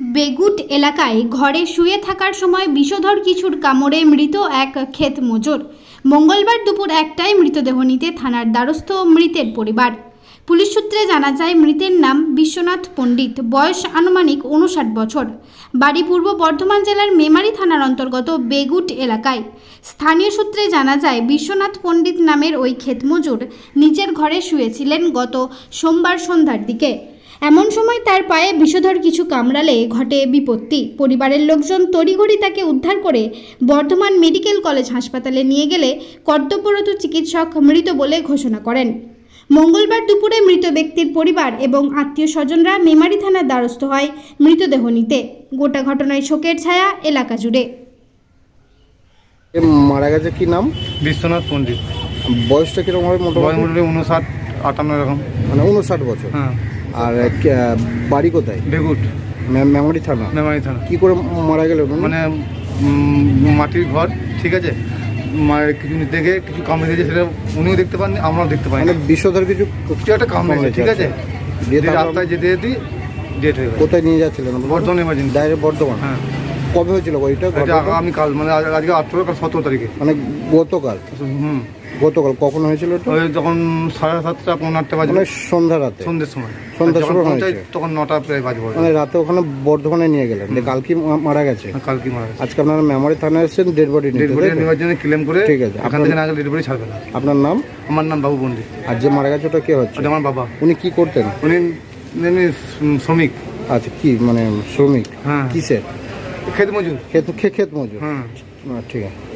বেগুট এলাকায় ঘরে শুয়ে থাকার সময় বিষধর কিছুর কামড়ে মৃত এক ক্ষেত মজুর মঙ্গলবার দুপুর একটায় মৃতদেহ নিতে থানার দ্বারস্থ মৃতের পরিবার। পুলিশ সূত্রে জানা যায়, মৃতের নাম বিশ্বনাথ পণ্ডিত। বয়স আনুমানিক উনষাট বছর। বাড়ি পূর্ব বর্ধমান জেলার মেমারি থানার অন্তর্গত বেগুট এলাকায়। স্থানীয় সূত্রে জানা যায়, বিশ্বনাথ পণ্ডিত নামের ওই ক্ষেতমজুর নিজের ঘরে শুয়েছিলেন গত সোমবার সন্ধ্যার দিকে। এমন সময় তার পায়ে বিষধর কিছু কামড়ালে ঘটে বিপত্তি। পরিবারের লোকজন তড়িঘড়ি তাকে উদ্ধার করে বর্ধমান মেডিকেল কলেজ হাসপাতালে নিয়ে গেলে কর্তব্যরত চিকিৎসক মৃত বলে ঘোষণা করেন। মঙ্গলবার দুপুরে মৃত ব্যক্তির পরিবার এবং আত্মীয় স্বজনরা মেমারি থানার দ্বারস্থ হয় মৃতদেহ নিতে। গোটা ঘটনায় শোকের ছায়া এলাকা জুড়ে। এ মারা গেছে কি নাম? বিশ্বনাথ পণ্ডিত। বয়সটা কীরকম হবে মোটামুটি? উনষাট আটান্ন এরকম। মানে উনষাট বছর। হ্যাঁ। আর বাড়ি কোথায়? বেগুট। মেমরি থানা। মেমারি থানা। কি করে মারা গেল মানে মাটির ঘর ঠিক আছে? কিছু দেখে কিছু কামড়ে দিয়েছে সেটা উনিও দেখতে পাননি আমরাও দেখতে পাই মানে বিষধর কিছু কিছু একটা কামড়ে ঠিক আছে? তারপর রাস্তায় যেতে যেতে ডেট হয়ে কোথায় নিয়ে যাচ্ছিলেন বর্ধমান। ডাইরেক্ট বর্ধমান? হ্যাঁ। কবে হয়েছিল ওইটা ঘটনাটা? আমি কাল মানে আজ- আজকে আঠেরো কাল সতেরো তারিখে। মানে গতকাল? হুম। গতকাল কখন হয়েছিল ওই যখন সাড়ে সাতটা পনেরো আটটা বাজে। মানে সন্ধ্যা রাতে? সন্ধ্যের সময়। সন্ধ্যার যখন সময় পৌঁছাই হয়েছে। তখন নটা প্রায় বাজবে মানে রাতে ওখানে বর্ধমানে নিয়ে গেলেন দিয়ে কালকে মা- মারা গেছে? কালকে মারা গেছে। আজকে আপনারা মেমারি থানায় এসেছেন ডেড বডি ডেড বডি নেওয়ার জন্য ক্লেম করে ঠিক আছে, এখান থেকে না গেলে ডেড বডি ছাড়বে না। আপনার নাম? আমার নাম বাবু পণ্ডিত। আর যে মারা গেছে ওটা কে হচ্ছে? ওটা আমার বাবা। উনি কি করতেন? উনি উনি শ্রমিক। আচ্ছা কি মানে শ্রমিক? হ্যাঁ। কিসের? খেত মজুর ক্ষেত খে- ক্ষেত মজুর হ্যাঁ আহ, ঠিক আছে